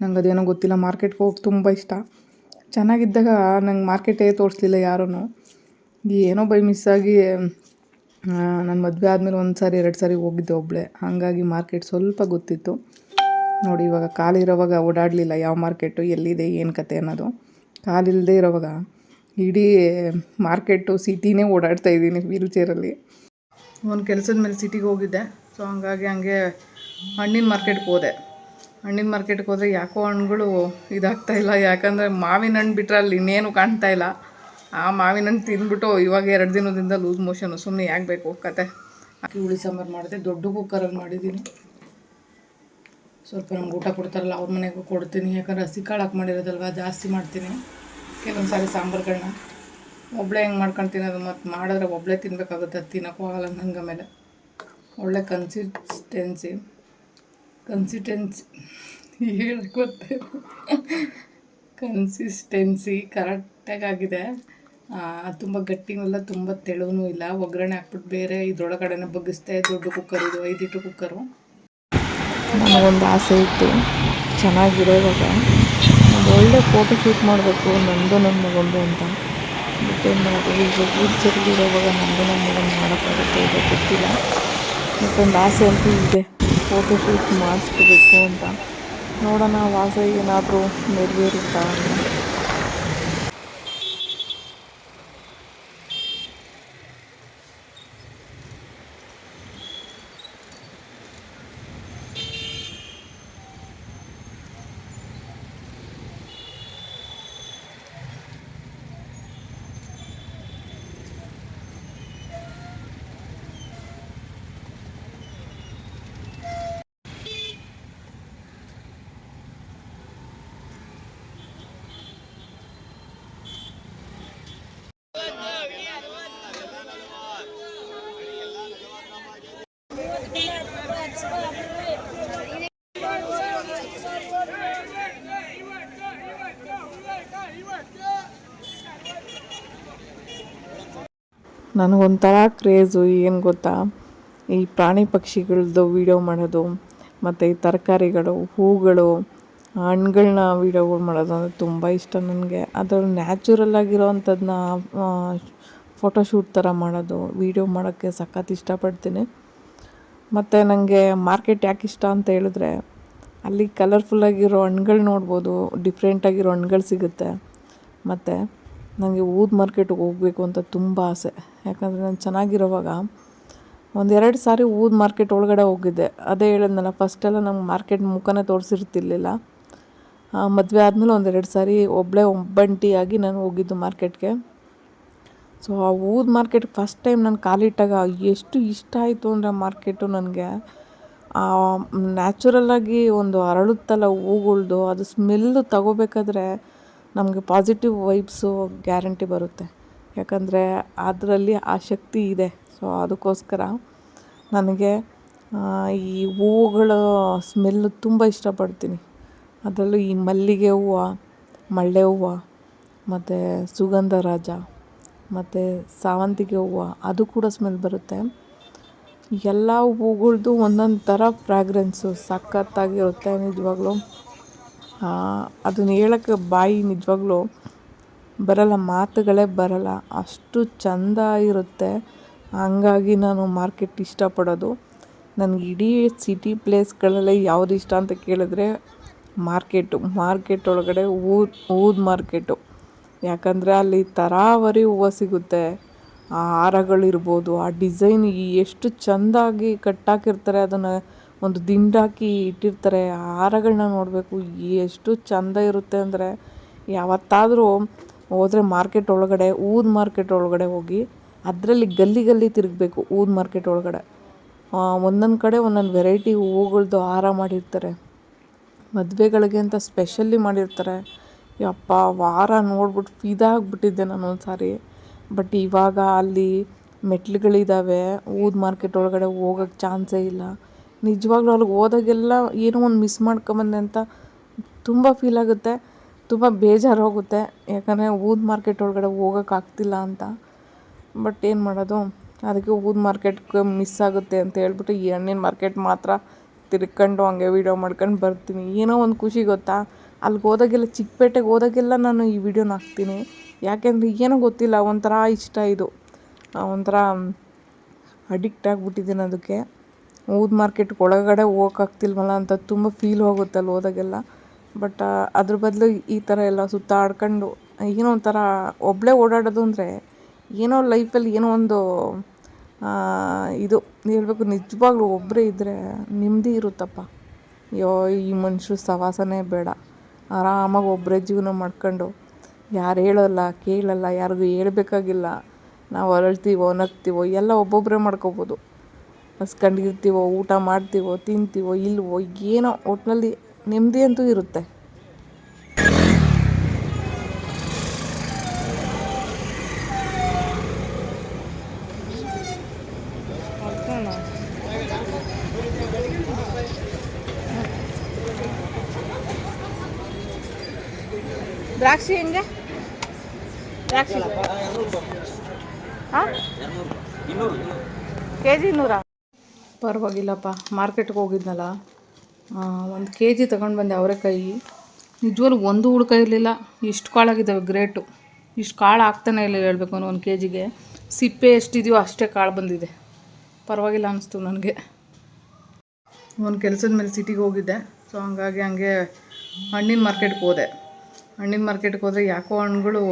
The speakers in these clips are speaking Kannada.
ನಂಗೆ ಅದೇನೋ ಗೊತ್ತಿಲ್ಲ. ಮಾರ್ಕೆಟ್ಗೆ ಹೋಗಿ ತುಂಬ ಇಷ್ಟ. ಚೆನ್ನಾಗಿದ್ದಾಗ ನಂಗೆ ಮಾರ್ಕೆಟೇ ತೋರಿಸ್ಲಿಲ್ಲ ಯಾರೂ ಏನೋ ಬೈ ಮಿಸ್ಸಾಗಿ ನನ್ನ ಮದುವೆ ಆದಮೇಲೆ ಒಂದು ಸಾರಿ, ಎರಡು ಸಾರಿ ಹೋಗಿದ್ದೆ ಒಬ್ಬಳೆ ಹಾಗಾಗಿ ಮಾರ್ಕೆಟ್ ಸ್ವಲ್ಪ ಗೊತ್ತಿತ್ತು. ನೋಡಿ, ಇವಾಗ ಕಾಲಿರೋವಾಗ ಓಡಾಡಲಿಲ್ಲ ಯಾವ ಮಾರ್ಕೆಟು, ಎಲ್ಲಿದೆ, ಏನು ಕತೆ ಅನ್ನೋದು. ಕಾಲಿಲ್ಲದೆ ಇರೋವಾಗ ಇಡೀ ಮಾರ್ಕೆಟು ಸಿಟಿನೇ ಓಡಾಡ್ತಾ ಇದ್ದೀನಿ ವೀಲ್ ಚೇರಲ್ಲಿ. ಒಂದು ಕೆಲಸದ ಮೇಲೆ ಸಿಟಿಗೆ ಹೋಗಿದ್ದೆ. ಸೊ ಹಂಗಾಗಿ ಹಂಗೆ ಹಣ್ಣಿನ ಮಾರ್ಕೆಟ್ಗೆ ಹೋದೆ. ಹಣ್ಣಿನ ಮಾರ್ಕೆಟ್ಗೆ ಹೋದರೆ ಯಾಕೋ ಹಣ್ಣುಗಳು ಇದಾಗ್ತಾ ಇಲ್ಲ. ಯಾಕಂದರೆ ಮಾವಿನ ಹಣ್ಣು ಬಿಟ್ಟರೆ ಅಲ್ಲಿ ಇನ್ನೇನು ಕಾಣ್ತಾ ಇಲ್ಲ. ಆ ಮಾವಿನ ಹಣ್ಣು ತಿಂದ್ಬಿಟ್ಟು ಇವಾಗ ಎರಡು ದಿನದಿಂದ ಲೂಸ್ ಮೋಷನು ಸುಮ್ಮನೆ ಯಾಕೆ ಬೇಕು ಕತೆ. ಅಕ್ಕಿ, ಹುಳಿ, ಸಾಂಬಾರು ಮಾಡಿದೆ. ದೊಡ್ಡ ಕುಕ್ಕರಲ್ಲಿ ಮಾಡಿದ್ದೀನಿ. ಸ್ವಲ್ಪ ನಮ್ಗೆ ಊಟ ಕೊಡ್ತಾರಲ್ಲ, ಅವ್ರ ಮನೆಗೂ ಕೊಡ್ತೀನಿ. ಯಾಕಂದ್ರೆ ಹಸಿ ಕಾಳು ಹಾಕಿ ಮಾಡಿರೋದಲ್ವ, ಜಾಸ್ತಿ ಮಾಡ್ತೀನಿ. ಕೆಲವೊಂದು ಸಾರಿ ಸಾಂಬಾರುಗಳನ್ನ ಒಬ್ಬಳೆ ಹೆಂಗೆ ಮಾಡ್ಕೊಂಡು ತಿನ್ನೋದು ಮತ್ತು ಮಾಡಿದ್ರೆ ಒಬ್ಬಳೇ ತಿನ್ಬೇಕಾಗುತ್ತೆ. ಅದು ತಿನ್ನೋಕ್ಕೂ ಆಗಲ್ಲ ನಂಗೆ ಆಮೇಲೆ. ಒಳ್ಳೆ ಕನ್ಸಿಸ್ಟೆನ್ಸಿ ಕನ್ಸಿಸ್ಟೆನ್ಸಿ ಹೇಳಕ್ಕೆ ಕನ್ಸಿಸ್ಟೆನ್ಸಿ ಕರೆಕ್ಟಾಗಿ ಆಗಿದೆ ತುಂಬ ಗಟ್ಟಿನೂ ಇಲ್ಲ ತುಂಬ ತೆಳುವೂ ಇಲ್ಲ. ಒಗ್ಗರಣೆ ಹಾಕ್ಬಿಟ್ಟು ಬೇರೆ ಇದ್ರೊಳಗಡೆನೇ ಬಗ್ಗಿಸ್ತಾ ದೊಡ್ಡ ಕುಕ್ಕರ್ ಇದು ಐದು ಲೀಟ್ರ್ ಕುಕ್ಕರು ನನಗೊಂದು ಆಸೆ ಇತ್ತು ಚೆನ್ನಾಗಿರೋ ಇವಾಗ ಒಳ್ಳೆ ಫೋಟೋ ಶೂಟ್ ಮಾಡಬೇಕು, ನಂದು ನನ್ನ ಮಗೊಂದು ಅಂತ. ಬಟ್ ಏನು ಮಾಡೋದು, ಈಗ ಊರು ಇರೋವಾಗ ನಂದು ನನ್ನ ಮಗನ ಮಾಡೋಕ್ಕಾಗುತ್ತೆ ಈಗ ಗೊತ್ತಿಲ್ಲ. ಮತ್ತೊಂದು ಆಸೆ ಅಂತೂ ಇದೆ. ಫೋಟೋ ಶೂಟ್ ಮಾಡಿಸ್ಕೋಬೇಕು ಅಂತ. ನೋಡೋಣ ಆಸೆ ಏನಾದರೂ ನೆರವೇರುತ್ತಾ ಅಂತ. ನನಗೊಂಥರ ಕ್ರೇಜು, ಏನು ಗೊತ್ತಾ? ಈ ಪ್ರಾಣಿ ಪಕ್ಷಿಗಳದ್ದು ವೀಡಿಯೋ ಮಾಡೋದು, ಮತ್ತು ಈ ತರಕಾರಿಗಳು, ಹೂಗಳು ಹಣ್ಗಳನ್ನ ವೀಡಿಯೋಗಳು ಮಾಡೋದು ಅಂದರೆ ತುಂಬ ಇಷ್ಟ ನನಗೆ. ಅದ್ರಲ್ಲಿ ನ್ಯಾಚುರಲ್ ಆಗಿರೋವಂಥದ್ದನ್ನ ಫೋಟೋಶೂಟ್ ಥರ ಮಾಡೋದು ವೀಡಿಯೋ ಮಾಡೋಕ್ಕೆ ಸಖತ್ ಇಷ್ಟಪಡ್ತೀನಿ. ಮತ್ತು ನನಗೆ ಮಾರ್ಕೆಟ್ ಯಾಕೆ ಇಷ್ಟ ಅಂತ ಹೇಳಿದ್ರೆ, ಅಲ್ಲಿ ಕಲರ್ಫುಲ್ಲಾಗಿರೋ ಹಣ್ಗಳು ನೋಡ್ಬೋದು ಡಿಫ್ರೆಂಟಾಗಿರೋ ಹಣ್ಗಳು ಸಿಗುತ್ತೆ. ಮತ್ತು ನನಗೆ ಊದ ಮಾರ್ಕೆಟಿಗೆ ಹೋಗಬೇಕು ಅಂತ ತುಂಬ ಆಸೆ. ಯಾಕಂದರೆ ನಾನು ಚೆನ್ನಾಗಿರೋವಾಗ ಒಂದೆರಡು ಸಾರಿ ಊದ್ ಮಾರ್ಕೆಟ್ ಒಳಗಡೆ ಹೋಗಿದ್ದೆ. ಅದೇ ಹೇಳಿದ್ನಲ್ಲ ಫಸ್ಟೆಲ್ಲ ನಮ್ಗೆ ಮಾರ್ಕೆಟ್ ಮುಖನೇ ತೋರಿಸಿರ್ತಿರ್ಲಿಲ್ಲ. ಮದುವೆ ಆದಮೇಲೆ ಒಂದೆರಡು ಸಾರಿ ಒಬ್ಬಳೇ ಒಬ್ಬಂಟಿಯಾಗಿ ನಾನು ಹೋಗಿದ್ದು ಮಾರ್ಕೆಟ್ಗೆ. ಸೊ ಆ ಊದ್ ಮಾರ್ಕೆಟ್ ಫಸ್ಟ್ ಟೈಮ್ ನಾನು ಕಾಲಿಟ್ಟಾಗ ಎಷ್ಟು ಇಷ್ಟ ಆಯಿತು ಅಂದರೆ ಮಾರ್ಕೆಟು ನನಗೆ. ನ್ಯಾಚುರಲ್ಲಾಗಿ ಒಂದು ಅರಳುತ್ತಲ್ಲ ಹೂಗಳ್ದು, ಅದು ಸ್ಮೆಲ್ಲು ತಗೋಬೇಕಾದ್ರೆ ನಮಗೆ ಪಾಸಿಟಿವ್ ವೈಬ್ಸು ಗ್ಯಾರಂಟಿ ಬರುತ್ತೆ. ಯಾಕಂದರೆ ಅದರಲ್ಲಿ ಆ ಶಕ್ತಿ ಇದೆ. ಸೊ ಅದಕ್ಕೋಸ್ಕರ ನನಗೆ ಈ ಹೂವುಗಳ ಸ್ಮೆಲ್ ತುಂಬ ಇಷ್ಟಪಡ್ತೀನಿ. ಅದರಲ್ಲೂ ಈ ಮಲ್ಲಿಗೆ ಹೂವು, ಮಳ್ಳೆ ಹೂವು, ಮತ್ತು ಸುಗಂಧರಾಜ ಮತ್ತು ಸಾವಂತಿಗೆ ಹೂವು, ಅದು ಕೂಡ ಸ್ಮೆಲ್ ಬರುತ್ತೆ. ಎಲ್ಲ ಹೂಗಳ್ದು ಒಂದೊಂದು ಥರ ಫ್ರ್ಯಾಗ್ರೆನ್ಸು ಸಖತ್ತಾಗಿರುತ್ತೆ ನಿಜವಾಗ್ಲೂ. ಅದನ್ನ ಹೇಳಕ್ಕೆ ಬಾಯಿ ನಿಜವಾಗ್ಲೂ ಬರಲ್ಲ, ಮಾತುಗಳೇ ಬರಲ್ಲ. ಅಷ್ಟು ಚಂದ ಇರುತ್ತೆ. ಹಂಗಾಗಿ ನಾನು ಮಾರ್ಕೆಟ್ ಇಷ್ಟಪಡೋದು. ನನಗೆ ಇಡೀ ಸಿಟಿ ಪ್ಲೇಸ್ಗಳಲ್ಲೇ ಯಾವ್ದು ಇಷ್ಟ ಅಂತ ಕೇಳಿದ್ರೆ ಮಾರ್ಕೆಟು. ಮಾರ್ಕೆಟ್ ಒಳಗಡೆ ಊದ್ ಊದ್ ಮಾರ್ಕೆಟು. ಯಾಕಂದರೆ ಅಲ್ಲಿ ತರಾವರಿ ಹೂವು ಸಿಗುತ್ತೆ. ಆ ಹಾರಗಳಿರ್ಬೋದು, ಆ ಡಿಸೈನ್ ಎಷ್ಟು ಚೆಂದಾಗಿ ಕಟ್ಟಾಕಿರ್ತಾರೆ ಅದನ್ನು ಒಂದು ದಿಂಡಾಕಿ ಇಟ್ಟಿರ್ತಾರೆ. ಆ ಹಾರಗಳನ್ನ ನೋಡಬೇಕು. ಎಷ್ಟು ಚಂದ ಇರುತ್ತೆ ಅಂದರೆ ಯಾವತ್ತಾದರೂ ಹೋದರೆ ಮಾರ್ಕೆಟ್ ಒಳಗಡೆ, ಊದ್ ಮಾರ್ಕೆಟ್ ಒಳಗಡೆ ಹೋಗಿ ಅದರಲ್ಲಿ ಗಲ್ಲಿ ಗಲ್ಲಿ ತಿರುಗಬೇಕು ಊದ್ ಮಾರ್ಕೆಟ್ ಒಳಗಡೆ. ಒಂದೊಂದು ಕಡೆ ಒಂದೊಂದು ವೆರೈಟಿ ಹೂವುಗಳ್ದು ಹಾರ ಮಾಡಿರ್ತಾರೆ. ಮದುವೆಗಳಿಗೆ ಅಂತ ಸ್ಪೆಷಲಿ ಮಾಡಿರ್ತಾರೆ. ಯಪ್ಪ, ವಾರ ನೋಡ್ಬಿಟ್ಟು ಫಿದಾ ಆಗಿಬಿಟ್ಟಿದ್ದೆ ನಾನು ಒಂದು ಸಾರಿ ಬಟ್ ಇವಾಗ ಅಲ್ಲಿ ಮೆಟ್ಲುಗಳಿದ್ದಾವೆ ಊದ್ ಮಾರ್ಕೆಟ್ ಒಳಗಡೆ ಹೋಗೋಕ್ಕೆ ಚಾನ್ಸೇ ಇಲ್ಲ. ನಿಜವಾಗ್ಲೂ ಅಲ್ಲಿಗೆ ಹೋದಾಗೆಲ್ಲ ಏನೋ ಒಂದು ಮಿಸ್ ಮಾಡ್ಕೊಂಬಂದೆ ಅಂತ ತುಂಬ ಫೀಲ್ ಆಗುತ್ತೆ. ತುಂಬ ಬೇಜಾರು ಹೋಗುತ್ತೆ. ಯಾಕಂದರೆ ಊದ್ ಮಾರ್ಕೆಟ್ ಒಳಗಡೆ ಹೋಗೋಕ್ಕಾಗ್ತಿಲ್ಲ ಅಂತ. ಬಟ್ ಏನು ಮಾಡೋದು? ಅದಕ್ಕೆ ಊದ್ ಮಾರ್ಕೆಟ್ಗೆ ಮಿಸ್ ಆಗುತ್ತೆ ಅಂತ ಹೇಳ್ಬಿಟ್ಟು ಈ ಹಣ್ಣಿನ ಮಾರ್ಕೆಟ್ ಮಾತ್ರ ತಿರ್ಕೊಂಡು ಹಂಗೆ ವೀಡಿಯೋ ಮಾಡ್ಕೊಂಡು ಬರ್ತೀನಿ. ಏನೋ ಒಂದು ಖುಷಿ ಗೊತ್ತಾ? ಅಲ್ಲಿಗೆ ಹೋದಾಗೆಲ್ಲ ಚಿಕ್ಕಪೇಟೆಗೆ ಹೋದಾಗೆಲ್ಲ ನಾನು ಈ ವಿಡಿಯೋನ ಹಾಕ್ತೀನಿ. ಯಾಕೆಂದರೆ ಏನೋ ಗೊತ್ತಿಲ್ಲ, ಒಂಥರ ಇಷ್ಟ ಇದು. ಒಂಥರ ಅಡಿಕ್ಟ್ ಆಗಿಬಿಟ್ಟಿದ್ದೀನಿ ಅದಕ್ಕೆ. ಊದ್ ಮಾರ್ಕೆಟ್ಗೆ ಒಳಗಡೆ ಹೋಗೋಕ್ಕಾಗ್ತಿಲ್ವಲ್ಲ ಅಂತ ತುಂಬ ಫೀಲ್ ಹೋಗುತ್ತೆ ಅಲ್ಲಿ ಹೋದಾಗೆಲ್ಲ. ಬಟ್ ಅದ್ರ ಬದಲು ಈ ಥರ ಎಲ್ಲ ಸುತ್ತಾಡ್ಕೊಂಡು ಏನೋ ಒಂಥರ ಒಬ್ಬಳೇ ಓಡಾಡೋದು ಅಂದರೆ ಏನೋ ಲೈಫಲ್ಲಿ ಏನೋ ಒಂದು ಇದು ಹೇಳ್ಬೇಕು, ನಿಜವಾಗ್ಲೂ ಒಬ್ಬರೇ ಇದ್ದರೆ ನೆಮ್ಮದಿ ಇರುತ್ತಪ್ಪ. ಅಯ್ಯೋ, ಈ ಮನುಷ್ಯರು ಸವಾಸನೇ ಬೇಡ. ಆರಾಮಾಗಿ ಒಬ್ಬರೇ ಜೀವನ ಮಾಡ್ಕೊಂಡು ಯಾರು ಹೇಳೋಲ್ಲ, ಕೇಳಲ್ಲ, ಯಾರಿಗೂ ಹೇಳ್ಬೇಕಾಗಿಲ್ಲ. ನಾವು ಅರಳ್ತೀವೋ, ನಗ್ತೀವೋ, ಎಲ್ಲ ಒಬ್ಬೊಬ್ಬರೇ ಮಾಡ್ಕೋಬೋದು. ಹಸ್ಕೊಂಡಿರ್ತೀವೋ ಊಟ ಮಾಡ್ತೀವೋ ತಿಂತೀವೋ ಇಲ್ವೋ ಏನೋ ಒಟ್ಟಿನಲ್ಲಿ ನೆಮ್ಮದಿ ಅಂತೂ ಇರುತ್ತೆ. ದ್ರಾಕ್ಷಿ ಹೆಂಗೆ? ದ್ರಾಕ್ಷಿ? ಹಾಂ? ಕೆ ಜಿ ನೂರ ಪರವಾಗಿಲ್ಲಪ್ಪ. ಮಾರ್ಕೆಟ್ಗೆ ಹೋಗಿದ್ನಲ್ಲ. ಒಂದು ಕೆ ಜಿ ತಗೊಂಡು ಬಂದೆ ಅವರೆಕಾಯಿ ನಿಜವಾಗ್ಲೂ ಒಂದು ಇರಲಿಲ್ಲ. ಇಷ್ಟು ಕಾಳಾಗಿದ್ದಾವೆ ಗ್ರೇಟು. ಇಷ್ಟು ಕಾಳು ಆಗ್ತಾನೆ ಇಲ್ಲ ಹೇಳಬೇಕು ಅನ್ನೋ ಒಂದು ಕೆ ಜಿಗೆ ಸಿಪ್ಪೆ ಎಷ್ಟಿದೆಯೋ ಅಷ್ಟೇ ಕಾಳು ಬಂದಿದೆ. ಪರವಾಗಿಲ್ಲ ಅನ್ನಿಸ್ತು ನನಗೆ. ಒಂದು ಕೆಲಸದ ಮೇಲೆ ಸಿಟಿಗೆ ಹೋಗಿದ್ದೆ. ಸೊ ಹಂಗಾಗಿ ಹಂಗೆ ಹಣ್ಣಿನ ಮಾರ್ಕೆಟ್ಗೆ ಹೋದೆ. ಹಣ್ಣಿನ ಮಾರ್ಕೆಟ್ಗೆ ಹೋದರೆ ಯಾಕೋ ಹಣ್ಣುಗಳು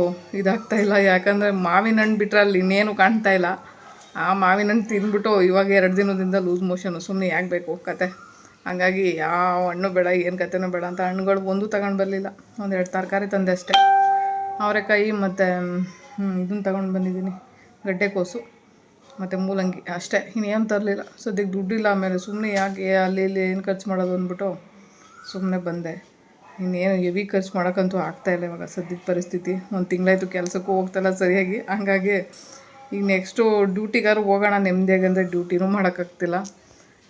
ಇದಾಗ್ತಾ ಇಲ್ಲ. ಯಾಕಂದರೆ ಮಾವಿನ ಹಣ್ಣು ಬಿಟ್ಟರೆ ಅಲ್ಲಿ ಇನ್ನೇನು ಕಾಣ್ತಾ ಇಲ್ಲ. ಆ ಮಾವಿನ ಹಣ್ಣು ತಿಂದ್ಬಿಟ್ಟು ಇವಾಗ ಎರಡು ದಿನದಿಂದ ಲೂಸ್ ಮೋಷನು ಸುಮ್ಮನೆ ಯಾಕೆ ಬೇಕು ಕತೆ. ಹಾಗಾಗಿ ಯಾವ ಹಣ್ಣು ಬೇಡ, ಏನು ಕತೆನೂ ಬೇಡ ಅಂತ ಹಣ್ಣುಗಳು ಒಂದು ತಗೊಂಡು ಬರಲಿಲ್ಲ. ಒಂದೆರಡು ತರಕಾರಿ ತಂದೆ ಅಷ್ಟೇ. ಅವರೆಕಾಯಿ ಮತ್ತು ಇದನ್ನು ತಗೊಂಡು ಬಂದಿದ್ದೀನಿ. ಗಡ್ಡೆಕೋಸು ಮತ್ತು ಮೂಲಂಗಿ ಅಷ್ಟೇ. ಇನ್ನೇನು ತರಲಿಲ್ಲ. ಸದ್ಯಕ್ಕೆ ದುಡ್ಡಿಲ್ಲ ಆಮೇಲೆ ಸುಮ್ಮನೆ ಯಾಕೆ ಅಲ್ಲಿ ಇಲ್ಲಿ ಏನು ಖರ್ಚು ಮಾಡೋದು ಅಂದ್ಬಿಟ್ಟು ಸುಮ್ಮನೆ ಬಂದೆ. ಇನ್ನೇನು ಹೆವಿ ಖರ್ಚು ಮಾಡೋಕ್ಕಂತೂ ಆಗ್ತಾಯಿಲ್ಲ ಇವಾಗ ಸದ್ಯದ ಪರಿಸ್ಥಿತಿ. ಒಂದು ತಿಂಗಳಾಯ್ತು ಕೆಲಸಕ್ಕೂ ಹೋಗ್ತಾಯಿಲ್ಲ ಸರಿಯಾಗಿ. ಹಂಗಾಗಿ ಈಗ ನೆಕ್ಸ್ಟು ಡ್ಯೂಟಿಗಾರು ಹೋಗೋಣ ನೆಮ್ಮದಿಯಾಗಿ ಅಂದರೆ ಡ್ಯೂಟಿನೂ ಮಾಡೋಕ್ಕಾಗ್ತಿಲ್ಲ.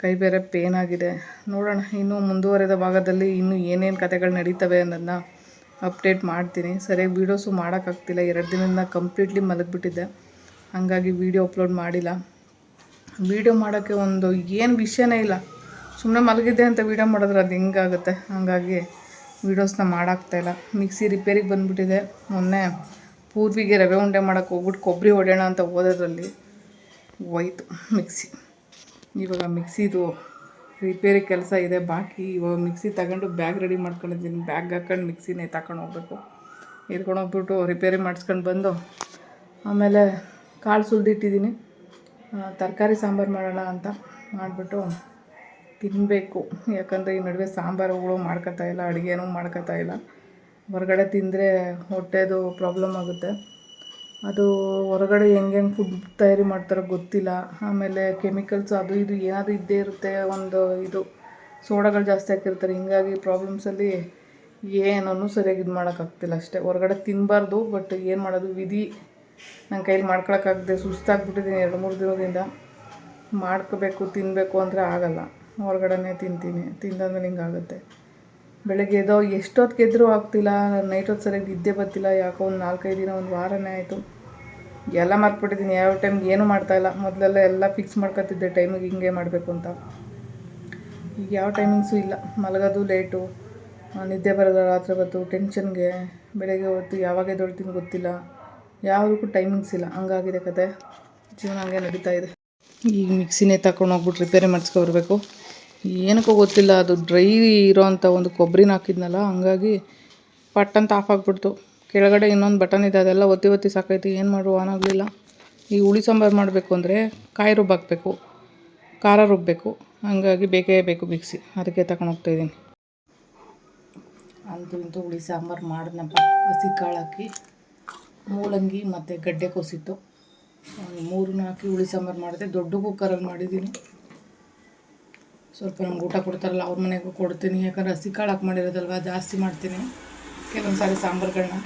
ಕೈ ಬೇರೆ ಪೇನ್ ಆಗಿದೆ. ನೋಡೋಣ, ಇನ್ನೂ ಮುಂದುವರೆದ ಭಾಗದಲ್ಲಿ ಇನ್ನೂ ಏನೇನು ಕತೆಗಳು ನಡೀತವೆ ಅನ್ನೋದನ್ನ ಅಪ್ಡೇಟ್ ಮಾಡ್ತೀನಿ. ಸರಿಯಾಗಿ ವೀಡಿಯೋಸು ಮಾಡೋಕ್ಕಾಗ್ತಿಲ್ಲ. ಎರಡು ದಿನದಿಂದ ಕಂಪ್ಲೀಟ್ಲಿ ಮಲಗಿಬಿಟ್ಟಿದ್ದೆ. ಹಾಗಾಗಿ ವೀಡಿಯೋ ಅಪ್ಲೋಡ್ ಮಾಡಿಲ್ಲ. ವೀಡಿಯೋ ಮಾಡೋಕ್ಕೆ ಒಂದು ಏನು ವಿಷಯನೇ ಇಲ್ಲ. ಸುಮ್ಮನೆ ಮಲಗಿದ್ದೆ ಅಂತ ವೀಡಿಯೋ ಮಾಡಿದ್ರೆ ಅದು ಹೆಂಗಾಗುತ್ತೆ? ಹಾಗಾಗಿ ವೀಡಿಯೋಸ್ನ ಮಾಡೋಕ್ತಾಯಿಲ್ಲ ಮಿಕ್ಸಿ ರಿಪೇರಿಗೆ ಬಂದುಬಿಟ್ಟಿದೆ. ಮೊನ್ನೆ ಪೂರ್ವಿಗೆ ರವೆ ಉಂಡೆ ಮಾಡೋಕ್ಕೆ ಹೋಗ್ಬಿಟ್ಟು ಕೊಬ್ಬರಿ ಹೊಡೆಯೋಣ ಅಂತ ಓದೋದ್ರಲ್ಲಿ ಹೋಯ್ತು ಮಿಕ್ಸಿ. ಇವಾಗ ಮಿಕ್ಸಿದು ರಿಪೇರಿ ಕೆಲಸ ಇದೆ ಬಾಕಿ. ಇವಾಗ ಮಿಕ್ಸಿ ತಗೊಂಡು ಬ್ಯಾಗ್ ರೆಡಿ ಮಾಡ್ಕೊಂಡಿದ್ದೀನಿ. ಬ್ಯಾಗ್ ಹಾಕೊಂಡು ಮಿಕ್ಸಿನೇ ತಗೊಂಡು ಹೋಗ್ಬೇಕು. ಇಟ್ಕೊಂಡು ಹೋಗ್ಬಿಟ್ಟು ರಿಪೇರಿ ಮಾಡಿಸ್ಕೊಂಡು ಬಂದು ಆಮೇಲೆ ಕಾಳು ಸುಲ್ದಿಟ್ಟಿದ್ದೀನಿ. ತರಕಾರಿ ಸಾಂಬಾರು ಮಾಡೋಣ ಅಂತ ಮಾಡಿಬಿಟ್ಟು ತಿನ್ನಬೇಕು ಯಾಕಂದರೆ ಈ ನಡುವೆ ಸಾಂಬಾರುಗಳು ಮಾಡ್ಕೊತಾ ಇಲ್ಲ, ಅಡುಗೆನೂ ಮಾಡ್ಕೊತಾ ಇಲ್ಲ. ಹೊರಗಡೆ ತಿಂದರೆ ಹೊಟ್ಟೆದು ಪ್ರಾಬ್ಲಮ್ ಆಗುತ್ತೆ. ಅದು ಹೊರಗಡೆ ಹೆಂಗೆ ಫುಡ್ ತಯಾರಿ ಮಾಡ್ತಾರೋ ಗೊತ್ತಿಲ್ಲ. ಆಮೇಲೆ ಕೆಮಿಕಲ್ಸ್ ಅದು ಇದು ಏನಾದರೂ ಇದ್ದೇ ಇರುತ್ತೆ, ಒಂದು ಇದು ಸೋಡಾಗಳು ಜಾಸ್ತಿ ಹಾಕಿರ್ತಾರೆ. ಹಿಂಗಾಗಿ ಪ್ರಾಬ್ಲಮ್ಸಲ್ಲಿ ಏನೂ ಸರಿಯಾಗಿ ಇದು ಮಾಡೋಕ್ಕಾಗ್ತಿಲ್ಲ ಅಷ್ಟೇ. ಹೊರಗಡೆ ತಿನ್ನಬಾರ್ದು ಬಟ್ ಏನು ಮಾಡೋದು? ವಿಧಿ ನನ್ನ ಕೈಲಿ ಮಾಡ್ಕೊಳಕ್ಕಾಗದೆ ಸುಸ್ತಾಗ್ಬಿಟ್ಟಿದ್ದೀನಿ ಎರಡು ಮೂರು ದಿನದಿಂದ. ಮಾಡ್ಕೋಬೇಕು ತಿನ್ನಬೇಕು ಅಂದರೆ ಆಗಲ್ಲ. ಹೊರಗಡೆನೇ ತಿಂತೀನಿ. ತಿಂದಾದ್ಮೇಲೆ ಹಿಂಗಾಗುತ್ತೆ ಬೆಳಗ್ಗೆ ಎದ್ದೋ ಎಷ್ಟೊತ್ತಿಗೆ ಗೆದ್ದರೂ ಆಗ್ತಿಲ್ಲ, ನೈಟ್ ಹೊತ್ತು ಸರಿಯಾಗಿ ನಿದ್ದೆ ಬರ್ತಿಲ್ಲ, ಯಾಕೋ ಒಂದು ನಾಲ್ಕೈದು ದಿನ, ಒಂದು ವಾರನೇ ಆಯಿತು. ಎಲ್ಲ ಮರ್ತ್ಬಿಟ್ಟಿದ್ದೀನಿ, ಯಾವ ಟೈಮ್ಗೆ ಏನೂ ಮಾಡ್ತಾಯಿಲ್ಲ ಮೊದಲೆಲ್ಲ ಎಲ್ಲ ಫಿಕ್ಸ್ ಮಾಡ್ಕೊತಿದ್ದೆ, ಟೈಮಿಗೆ ಹಿಂಗೆ ಮಾಡಬೇಕು ಅಂತ. ಈಗ ಯಾವ ಟೈಮಿಂಗ್ಸು ಇಲ್ಲ. ಮಲಗೋದು ಲೇಟು ನಿದ್ದೆ ಬರೋದು ರಾತ್ರಿ ಹೊತ್ತು. ಟೆನ್ಷನ್ಗೆ ಬೆಳಗ್ಗೆ ಹೊತ್ತು ಯಾವಾಗ ಎದ್ದೊಳ್ತೀನಿ ಗೊತ್ತಿಲ್ಲ. ಯಾವುದಕ್ಕೂ ಟೈಮಿಂಗ್ಸ್ ಇಲ್ಲ. ಹಂಗಾಗಿದೆ ಕತೆ. ಜೀವನ ಹಂಗೆ ನಡೀತಾ ಇದೆ. ಈಗ ಮಿಕ್ಸಿನೇ ತಗೊಂಡು ಹೋಗ್ಬಿಟ್ಟು ರಿಪೇರಿ ಮಾಡಿಸ್ಕೊಬರ್ಬೇಕು ಏನಕ್ಕೋ ಗೊತ್ತಿಲ್ಲ, ಅದು ಡ್ರೈ ಇರೋವಂಥ ಒಂದು ಕೊಬ್ಬರಿನ ಹಾಕಿದ್ನಲ್ಲ, ಹಂಗಾಗಿ ಪಟ್ ಅಂತ ಆಫ್ ಆಗಿಬಿಡ್ತು. ಕೆಳಗಡೆ ಇನ್ನೊಂದು ಬಟನ್ ಇದೆ, ಅದೆಲ್ಲ ಒತ್ತಿ ಒತ್ತಿ ಸಾಕೈತಿ, ಏನು ಮಾಡುವ ಆನ್ ಆಗಲಿಲ್ಲ. ಈ ಹುಳಿ ಸಾಂಬಾರು ಮಾಡಬೇಕು ಅಂದರೆ ಕಾಯಿ ರುಬ್ಬಾಕಬೇಕು ಖಾರ ರುಬ್ಬಬೇಕು ಹಂಗಾಗಿ ಬೇಕೇ ಬೇಕು ಮಿಕ್ಸಿ ಅದಕ್ಕೆ ತಗೊಂಡು ಹೋಗ್ತಾಯಿದ್ದೀನಿ ಅಂತೂ ಇಂತೂ ಹುಳಿ ಸಾಂಬಾರು ಮಾಡಿದ್ನಪ್ಪ, ಹಸಿ ಕಾಳು ಹಾಕಿ, ಮೂಲಂಗಿ ಮತ್ತು ಗಡ್ಡೆ ಕೊಸಿತ್ತು. ಮೂರನ್ನ ಹಾಕಿ ಹುಳಿ ಸಾಂಬಾರು ಮಾಡಿದೆ, ದೊಡ್ಡ ಕುಕ್ಕರಲ್ಲಿ ಮಾಡಿದ್ದೀನಿ ಸ್ವಲ್ಪ ನಮ್ಗೆ ಊಟ ಕೊಡ್ತಾರಲ್ಲ, ಅವ್ರ ಮನೆಗೂ ಕೊಡ್ತೀನಿ. ಯಾಕಂದ್ರೆ ಹಸಿ ಕಾಳು ಹಾಕಿ ಮಾಡಿರೋದಲ್ವ, ಜಾಸ್ತಿ ಮಾಡ್ತೀನಿ. ಕೆಲವೊಂದು ಸಾರಿ ಸಾಂಬಾರುಗಳನ್ನ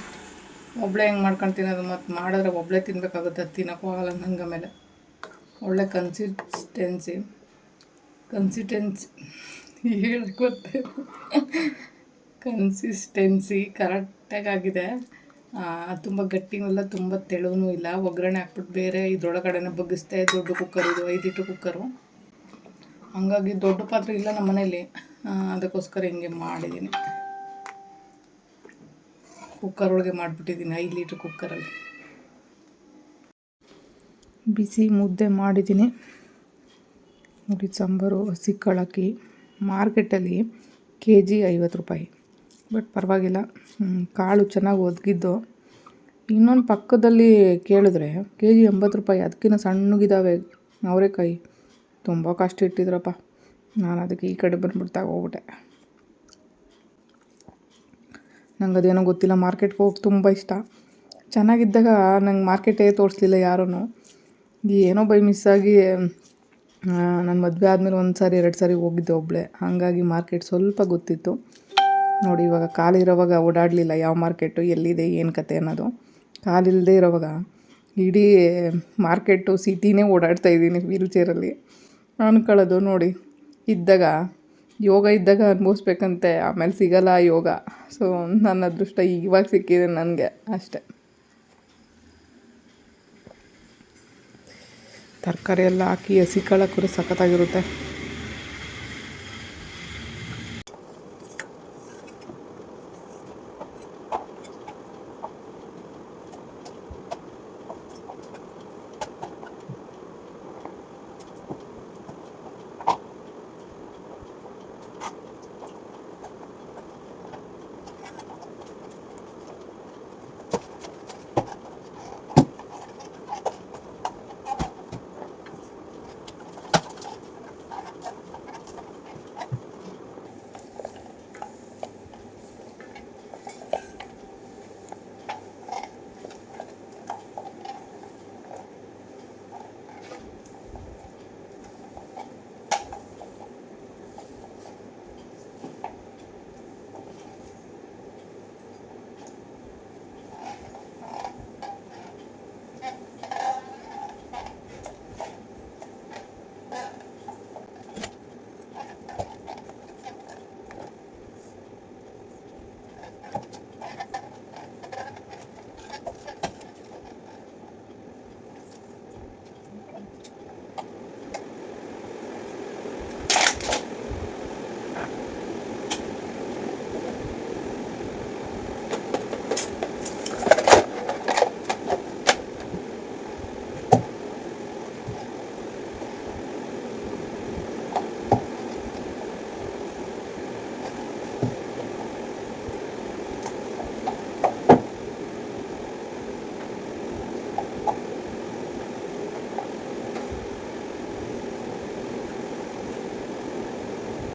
ಒಬ್ಬಳೆ ಹೆಂಗೆ ಮಾಡ್ಕೊಂಡು ಅದು ಮತ್ತು ಮಾಡಿದ್ರೆ ಒಬ್ಬಳೇ ತಿನ್ನಬೇಕಾಗುತ್ತೆ ಅದು ತಿನ್ನೋಕ್ಕೂ ಆಗಲ್ಲ ನಂಗೆ ಆಮೇಲೆ. ಒಳ್ಳೆ ಕನ್ಸಿಸ್ಟೆನ್ಸಿ ಕನ್ಸಿಸ್ಟೆನ್ಸಿ ಹೇಳಕ್ಕೆ ಗೊತ್ತೇ? ಕನ್ಸಿಸ್ಟೆನ್ಸಿ ಕರೆಕ್ಟಾಗಿ ಆಗಿದೆ ತುಂಬ ಗಟ್ಟಿನೂ ಇಲ್ಲ ತುಂಬ ತೆಳುವೂ ಇಲ್ಲ. ಒಗ್ಗರಣೆ ಹಾಕ್ಬಿಟ್ಟು ಬೇರೆ ಇದ್ರೊಳಗಡೆನೇ ಬಗ್ಗಿಸ್ತಾ, ದೊಡ್ಡ ಕುಕ್ಕರ್ ಇದು ಐದಿಟ್ಟು ಕುಕ್ಕರು ಹಂಗಾಗಿ ದೊಡ್ಡ ಪಾತ್ರೆ ಇಲ್ಲ ನಮ್ಮ ಮನೇಲಿ. ಅದಕ್ಕೋಸ್ಕರ ಹಿಂಗೆ ಮಾಡಿದ್ದೀನಿ ಕುಕ್ಕರ್ ಒಳಗೆ ಮಾಡಿಬಿಟ್ಟಿದ್ದೀನಿ ಐದು ಲೀಟ್ರ್ ಕುಕ್ಕರಲ್ಲಿ ಬಿಸಿ ಮುದ್ದೆ ಮಾಡಿದ್ದೀನಿ ನೋಡಿ, ಸಾಂಬಾರು, ಹಸಿ ಕಾಳಕ್ಕಿ ಮಾರ್ಕೆಟಲ್ಲಿ ಕೆ ಜಿ ಐವತ್ತು ರೂಪಾಯಿ. ಬಟ್ ಪರವಾಗಿಲ್ಲ. ಕಾಳು ಚೆನ್ನಾಗಿ ಒದಗಿದ್ದು. ಇನ್ನೊಂದು ಪಕ್ಕದಲ್ಲಿ ಕೇಳಿದ್ರೆ ಕೆ ಜಿ ಎಂಬತ್ತು ರೂಪಾಯಿ ಅದಕ್ಕಿಂತ ಸಣ್ಣಗಿದ್ದಾವೆ ಅವರೆಕಾಯಿ. ತುಂಬ ಕಷ್ಟ ಇಟ್ಟಿದ್ರಪ್ಪ. ನಾನು ಅದಕ್ಕೆ ಈ ಕಡೆ ಬಂದ್ಬಿಡ್ತಾಗ ಹೋಗ್ಬಿಟ್ಟೆ ನಂಗೆ ಅದೇನೋ ಗೊತ್ತಿಲ್ಲ, ಮಾರ್ಕೆಟ್ಗೆ ಹೋಗಿ ತುಂಬ ಇಷ್ಟ. ಚೆನ್ನಾಗಿದ್ದಾಗ ನಂಗೆ ಮಾರ್ಕೆಟೇ ತೋರಿಸ್ಲಿಲ್ಲ ಯಾರೂ ಏನೋ ಬೈ ಮಿಸ್ಸಾಗಿ ನನ್ನ ಮದುವೆ ಆದಮೇಲೆ ಒಂದು ಸಾರಿ, ಎರಡು ಸಾರಿ ಹೋಗಿದ್ದೆ ಒಬ್ಬಳೆ ಹಾಗಾಗಿ ಮಾರ್ಕೆಟ್ ಸ್ವಲ್ಪ ಗೊತ್ತಿತ್ತು. ನೋಡಿ, ಇವಾಗ ಕಾಲಿರೋವಾಗ ಓಡಾಡಲಿಲ್ಲ ಯಾವ ಮಾರ್ಕೆಟು, ಎಲ್ಲಿದೆ, ಏನು ಕತೆ ಅನ್ನೋದು. ಕಾಲಿಲ್ಲದೆ ಇರೋವಾಗ ಇಡೀ ಮಾರ್ಕೆಟು, ಸಿಟಿನೇ ಓಡಾಡ್ತಾ ಇದ್ದೀನಿ ವೀಲ್ ಚೇರಲ್ಲಿ ಅನ್ಕೊಳ್ಳೋದು ನೋಡಿ. ಇದ್ದಾಗ, ಯೋಗ ಇದ್ದಾಗ ಅನುಭವಿಸ್ಬೇಕಂತೆ. ಆಮೇಲೆ ಸಿಗಲ್ಲ ಯೋಗ. ಸೊ ನನ್ನ ಅದೃಷ್ಟ ಇವಾಗ ಸಿಕ್ಕಿದೆ ನನಗೆ ಅಷ್ಟೆ. ತರಕಾರಿ ಎಲ್ಲ ಹಾಕಿ ಹಸಿ ಕಾಳು ಸಖತ್ತಾಗಿರುತ್ತೆ.